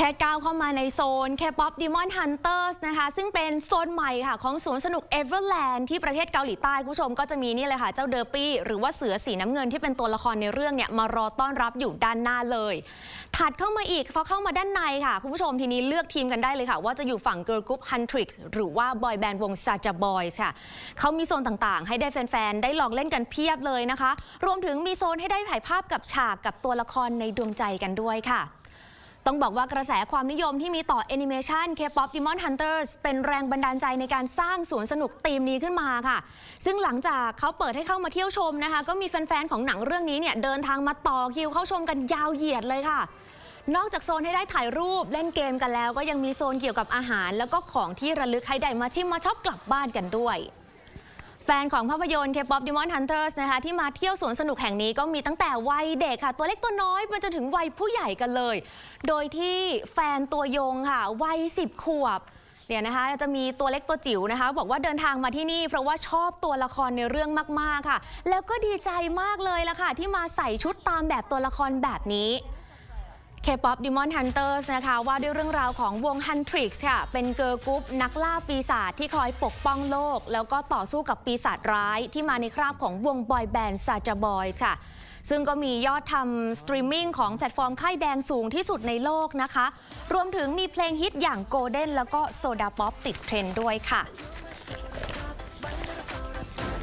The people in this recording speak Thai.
แค่ก้าวเข้ามาในโซน K-POP Demon Hunters นะคะ ซึ่งเป็นโซนใหม่ค่ะ ของสวนสนุก Everland ที่ประเทศเกาหลีใต้ คุณผู้ชมก็จะมีนี่เลยค่ะ เจ้าเดอร์ปี้ หรือว่าเสือสีน้ำเงินที่เป็นตัวละครในเรื่องเนี่ยมารอต้อนรับอยู่ด้านหน้าเลย ถัดเข้ามาอีกพอเข้ามาด้านในค่ะ คุณผู้ชมทีนี้เลือกทีมกันได้เลยค่ะ ว่าจะอยู่ฝั่ง Girl Group Huntrix หรือว่าบอยแบนด์วง Saja Boys ค่ะเขามีโซนต่างๆ ให้ได้แฟนๆได้ลองเล่นกันเพียบเลยนะคะ รวมถึงมีโซนให้ได้ถ่ายภาพกับฉากกับตัวละครในดวงใจกันด้วยค่ะ ต้องบอกว่ากระแสความนิยมที่มีต่อแอนิเมชัน K-POP Demon Hunters เป็นแรงบันดาลใจในการสร้างสวนสนุกธีมนี้ขึ้นมาค่ะ ซึ่งหลังจากเขาเปิดให้เข้ามาเที่ยวชมนะคะ ก็มีแฟน ๆ ของหนังเรื่องนี้เนี่ยเดินทางมาต่อคิวเข้าชมกันยาวเหยียดเลยค่ะ นอกจากโซนให้ได้ถ่ายรูปเล่นเกมกันแล้ว ก็ยังมีโซนเกี่ยวกับอาหาร แล้วก็ของที่ระลึกให้ได้มาชิมมาชอบกลับบ้านกันด้วย แฟนของภาพยนตร์ K-POP Demon Hunters นะคะที่มาเที่ยวสวนสนุกแห่งนี้ก็มีตั้งแต่วัยเด็กค่ะ ตัวเล็กตัวน้อยไปจนถึงวัยผู้ใหญ่กันเลย โดยที่แฟนตัวยงค่ะ วัย 10 ขวบเนี่ยนะคะจะมีตัวเล็กตัวจิ๋วนะคะ บอกว่าเดินทางมาที่นี่ เพราะว่าชอบตัวละครในเรื่องมาก ๆ ค่ะ แล้วก็ดีใจมากเลยละค่ะ ที่มาใส่ชุดตามแบบตัวละครแบบนี้ K-POP Demon Hunters นะคะว่าด้วยเรื่องราวของวง Huntrix ค่ะ เป็นเกิร์ลกรุ๊ปนักล่าปีศาจที่คอยปกป้องโลก แล้วก็ต่อสู้กับปีศาจร้ายที่มาในคราบของวงบอยแบนด์ Saja Boys ค่ะ ซึ่งก็มียอดทำสตรีมมิ่งของแพลตฟอร์มค่ายแดงสูงที่สุดในโลกนะคะ รวมถึงมีเพลงฮิตอย่าง Golden แล้วก็ Soda Pop ติดเทรนด์ด้วยค่ะ